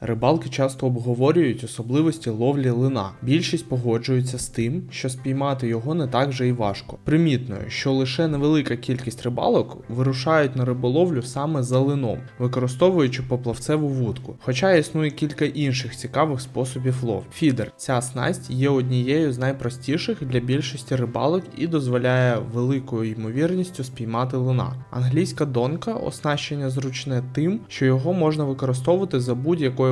Рибалки часто обговорюють особливості ловлі лина. Більшість погоджується з тим, що спіймати його не так же і важко. Примітно, що лише невелика кількість рибалок вирушають на риболовлю саме за лином, використовуючи поплавцеву вудку. Хоча існує кілька інших цікавих способів лов. Фідер ця снасть є однією з найпростіших для більшості рибалок і дозволяє великою ймовірністю спіймати лина. Англійська донка оснащення зручне тим, що його можна використовувати за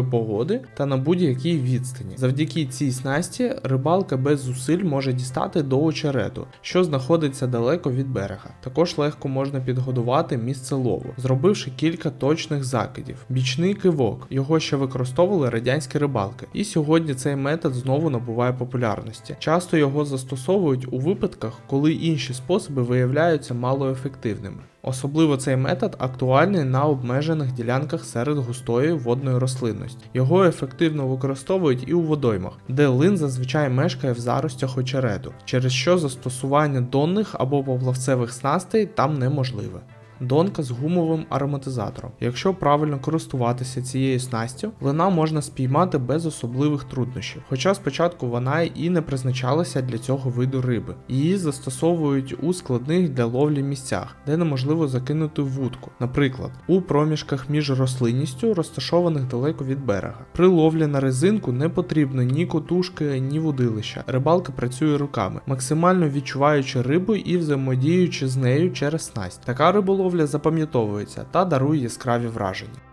будь-якої погоди та на будь-якій відстані. Завдяки цій снасті рибалка без зусиль може дістати до очерету, що знаходиться далеко від берега. Також легко можна підгодувати місце лову, зробивши кілька точних закидів. Бічний кивок його ще використовували радянські рибалки, і сьогодні цей метод знову набуває популярності. Часто його застосовують у випадках, коли інші способи виявляються малоефективними. Особливо цей метод актуальний на обмежених ділянках серед густої водної рослинності. Його ефективно використовують і у водоймах, де лин зазвичай мешкає в заростях очерету, через що застосування донних або поплавцевих снастей там неможливе. Донка з гумовим ароматизатором. Якщо правильно користуватися цією снастю, лина можна спіймати без особливих труднощів. Хоча спочатку вона і не призначалася для цього виду риби. Її застосовують у складних для ловлі місцях, де неможливо закинути вудку, наприклад, у проміжках між рослинністю, розташованих далеко від берега. При ловлі на резинку не потрібно ні котушки, ні вудилища. Рибалка працює руками, максимально відчуваючи рибу і взаємодіючи з нею через снасть. Така риболовля запам'ятовується та дарує яскраві враження.